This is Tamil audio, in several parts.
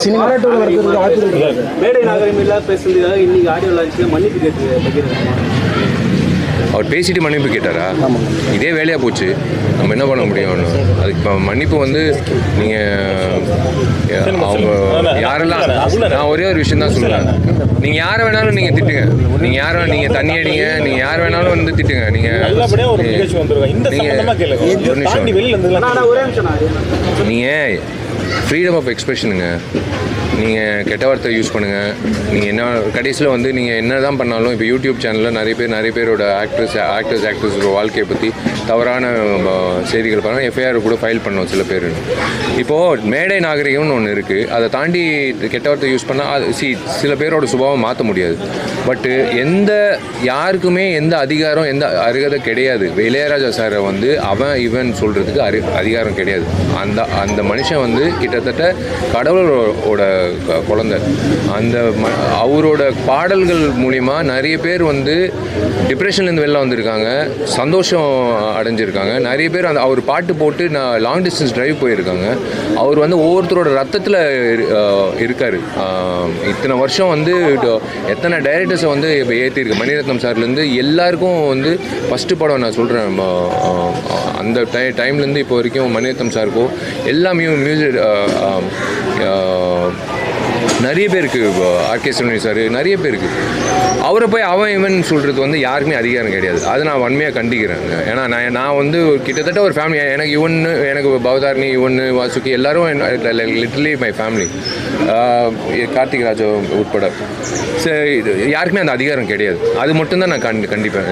பாராட்டுகள் வரதுக்கு வாய்ப்புகள் இருக்கு. மேடை நாகரிகம் இல்லாத பேசுறதுக்காக இன்னைக்கு ஆடியோ லான்ச்சில் மன்னிப்பு கேட்டு வைக்கிறாங்க அவர் பேசிட்டு மன்னிப்பு கேட்டாரா? இதே வேலையாக போச்சு. நம்ம என்ன பண்ண முடியும் அதுக்கு இப்போ மன்னிப்பு வந்து நீங்கள் அவங்க யாரெல்லாம் நான் ஒரே ஒரு விஷயம் தான் சொல்லுவேன் நீங்கள் யாரை வேணாலும் நீங்கள் திட்டுங்க. நீங்கள் யாரை நீங்கள் தண்ணி அடிங்க. நீங்கள் யார் வேணாலும் வந்து திட்டுங்க. நல்லபடியா ஒரு நிகழ்ச்சி நீங்கள் வந்துருங்க இந்த நீங்க- சம்பந்தமா கேளுங்க. ஒரு நிமிஷம். நீங்கள் ஃப்ரீடம் ஆஃப் எக்ஸ்பிரஷனுங்க நீங்கள் கெட்ட வார்த்தை யூஸ் பண்ணுங்கள் நீங்கள் என்ன கடைசியில் வந்து நீங்கள் என்ன தான் பண்ணாலும் இப்போ யூடியூப் சேனலில் நிறைய பேர் நிறைய பேரோட ஆக்ட்ரஸ் ஆக்டர்ஸ் ஆக்ட்ரஸோட வாழ்க்கையை பற்றி தவறான செய்திகள் பண்ணால் எஃப்ஐஆர் கூட ஃபைல் பண்ணோம் சில பேர். இப்போது மேடை நாகரிகம்னு ஒன்று இருக்குது அதை தாண்டி கெட்ட வார்த்தை யூஸ் பண்ணால் அது சி சில பேரோட சுபாவம் மாற்ற முடியாது. பட்டு எந்த யாருக்குமே எந்த அதிகாரம் எந்த அருகதை கிடையாது. இளையராஜா சாரை வந்து அவன் இவன் சொல்கிறதுக்கு அரு அதிகாரம் கிடையாது. அந்த அந்த மனுஷன் வந்து கிட்டத்தட்ட கடவுளோட குழந்தை. அந்த ம அவரோட பாடல்கள் மூலிமா நிறைய பேர் வந்து டிப்ரெஷன்லேருந்து வெளில வந்திருக்காங்க. சந்தோஷம் அடைஞ்சிருக்காங்க. நிறைய பேர் அந்த அவர் பாட்டு போட்டு நான் லாங் டிஸ்டன்ஸ் டிரைவ் போயிருக்காங்க. அவர் வந்து ஒவ்வொருத்தரோட ரத்தத்தில் இருக்கார். இத்தனை வருஷம் வந்து எத்தனை டைரக்டர்ஸை வந்து இப்போ ஏற்றிருக்கு மணிரத்னம் சார்லேருந்து எல்லாருக்கும் வந்து ஃபஸ்ட்டு படம் நான் சொல்கிறேன் அந்த டை டைம்லேருந்து இப்போ வரைக்கும் மணிரத்னம் சாருக்கோ எல்லா மியூ மியூசிக் நிறைய பேருக்கு ஆர்கே சுனி சார் நிறைய பேருக்கு. அவரை போய் அவன் இவன் சொல்கிறது வந்து யாருக்குமே அதிகாரம் கிடையாது. அதை நான் வன்மையாக கண்டிக்கிறேன். ஏன்னா நான் நான் வந்து ஒரு கிட்டத்தட்ட ஒரு ஃபேமிலி எனக்கு இவன் எனக்கு பவதாரணி இவன் வாசுகி எல்லாரும் literally my family Karthik Raja உட்பட. சரி இது யாருக்குமே அந்த அதிகாரம் கிடையாது. அது மட்டும்தான் நான் கண்டி கண்டிப்பேன்.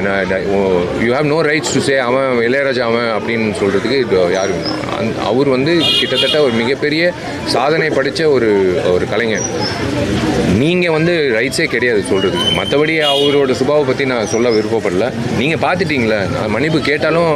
You have no rights to say அவன் இளையராஜா அவன் அப்படின்னு சொல்கிறதுக்கு யாரும் அந் அவர் வந்து கிட்டத்தட்ட ஒரு மிகப்பெரிய சாதனை படித்த ஒரு ஒரு கலைஞர். நீங்கள் வந்து ரைட்ஸே கிடையாது சொல்கிறதுக்கு மற்றபடி அவரோட சுபாவை பற்றி நான் சொல்ல விருப்பப்படல. நீங்கள் பார்த்துட்டீங்களே? நான் மன்னிப்பு கேட்டாலும்